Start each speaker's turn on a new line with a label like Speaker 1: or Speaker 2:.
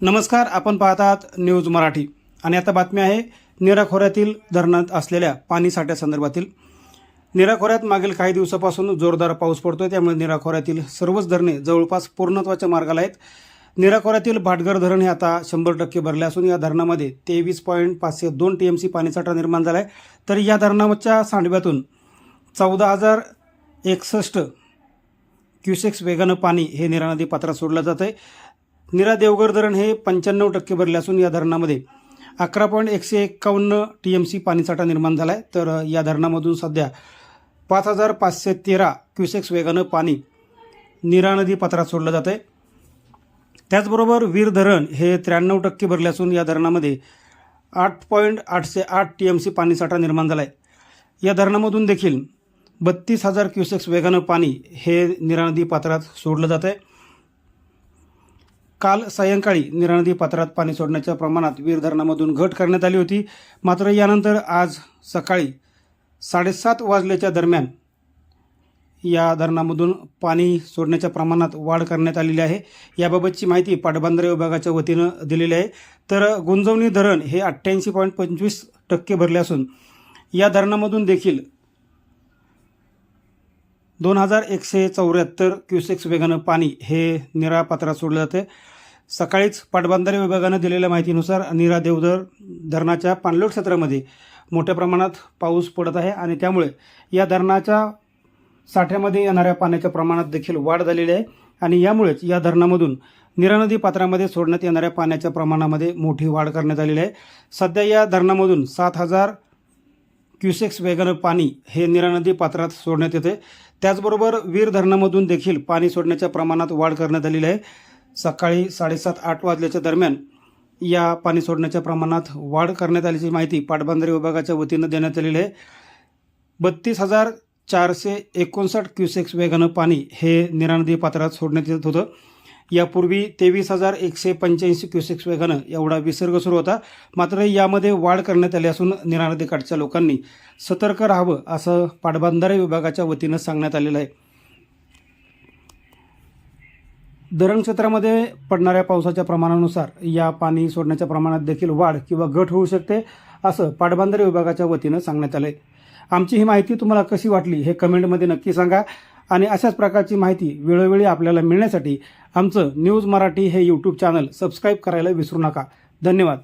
Speaker 1: नमस्कार आपण पाहतात न्यूज मराठी. आणि आता बातमी आहे नीरा खोऱ्यातील धरणात असलेल्या पाणी साठ्यासंदर्भातील नीरा खोऱ्यात मागील काही दिवसापासून जोरदार पाऊस पडतोय त्यामुळे नीरा खोऱ्यातील सर्वच धरणे जवळपास पूर्णत्वाच्या मार्गाला आहेत. नीरा खोऱ्यातील भाटघर धरण हे आता शंभर टक्के भरले असून या धरणामध्ये तेवीस पॉईंट पाचशे दोन टी एम सी पाणीसाठा निर्माण झाला आहे तर या धरणाच्या सांडव्यातून चौदा हजार एकसष्ट क्युसेक्स वेगानं पाणी हे नीरा नदी पात्रात सोडलं जातं आहे निरा देवघर धरण हे पंच्याण्णव टक्के भरले असून या धरणामध्ये अकरा पॉईंट एकशे एक्कावन्न टी एम सी पाणीसाठा निर्माण झाला आहे तर या धरणामधून सध्या पाच हजार पाचशे तेरा क्युसेक्स वेगानं पाणी निरा नदी पात्रात सोडलं जातं आहे त्याचबरोबर वीर धरण हे त्र्याण्णव टक्के भरले असून या धरणामध्ये आठ पॉईंट आठशे आठ टी एम सी पाणीसाठा निर्माण झाला आहे या धरणामधून देखील बत्तीस हजार क्युसेक्स वेगानं पाणी हे निरा नदी पात्रात सोडलं जातं आहे काल सायंकाळी नीरा नदी पात्रात पाणी सोडण्याच्या प्रमाणात वीर धरणामधून घट करण्यात आली होती. मात्र यानंतर आज सकाळी साडेसात वाजल्याच्या दरम्यान या धरणामधून पाणी सोडण्याच्या प्रमाणात वाढ करण्यात आलेली आहे. याबाबतची माहिती पाटबंधारे विभागाच्या वतीनं दिलेली आहे. तर गुंजवणी धरण हे अठ्ठ्याऐंशी पॉईंट पंचवीस टक्के भरले असून या धरणामधून देखील दोन हजार एकशे चौऱ्याहत्तर क्युसेक्स वेगानं पाणी हे निरा पात्रात सोडलं जाते. सकाळीच पाटबंधारे विभागानं दिलेल्या माहितीनुसार निरा देवधर धरणाच्या पाणलोट क्षेत्रामध्ये मोठ्या प्रमाणात पाऊस पडत आहे आणि त्यामुळे या धरणाच्या साठ्यामध्ये येणाऱ्या पाण्याच्या प्रमाणात देखील वाढ झालेली आहे आणि यामुळेच या धरणामधून निरा नदी पात्रामध्ये सोडण्यात येणाऱ्या पाण्याच्या प्रमाणामध्ये मोठी वाढ करण्यात आलेली आहे. सध्या या धरणामधून सात हजार क्युसेक्स वेगानं पाणी हे निरा नदी पात्रात सोडण्यात येते. त्याचबरोबर वीर धरणामधून देखील पाणी सोडण्याच्या प्रमाणात वाढ करण्यात आलेली आहे. सकाळी साडेसात आठ वाजल्याच्या दरम्यान या पाणी सोडण्याच्या प्रमाणात वाढ करण्यात आल्याची माहिती पाटबंधारे विभागाच्या वतीनं देण्यात आलेली आहे. बत्तीस हजार चारशे एकोणसाठ क्युसेक्स वेगानं पाणी हे निरा नदी पात्रात सोडण्यात येत होतं. यापूर्वी तेवीस हजार एकशे पंच्याऐंशी क्युसेक्स वेगानं एवढा विसर्ग सुरू होता. मात्र यामध्ये वाढ करण्यात आली असून निरानदीकाठच्या लोकांनी सतर्क राहावं असं पाटबंधारे विभागाच्या वतीनं सांगण्यात आलेलं आहे. धरण क्षेत्रामध्ये पडणाऱ्या पावसाच्या प्रमाणानुसार या पाणी सोडण्याच्या प्रमाणात देखील वाढ किंवा घट होऊ शकते असं पाटबंधारे विभागाच्या वतीनं सांगण्यात आलं आहे आमची ही माहिती तुम्हाला कशी वाटली हे कमेंटमध्ये नक्की सांगा. आणि अशाच प्रकारची माहिती वेळोवेळी आपल्याला मिळण्यासाठी आमचं न्यूज मराठी हे यूट्यूब चॅनल सबस्क्राईब करायला विसरू नका. धन्यवाद.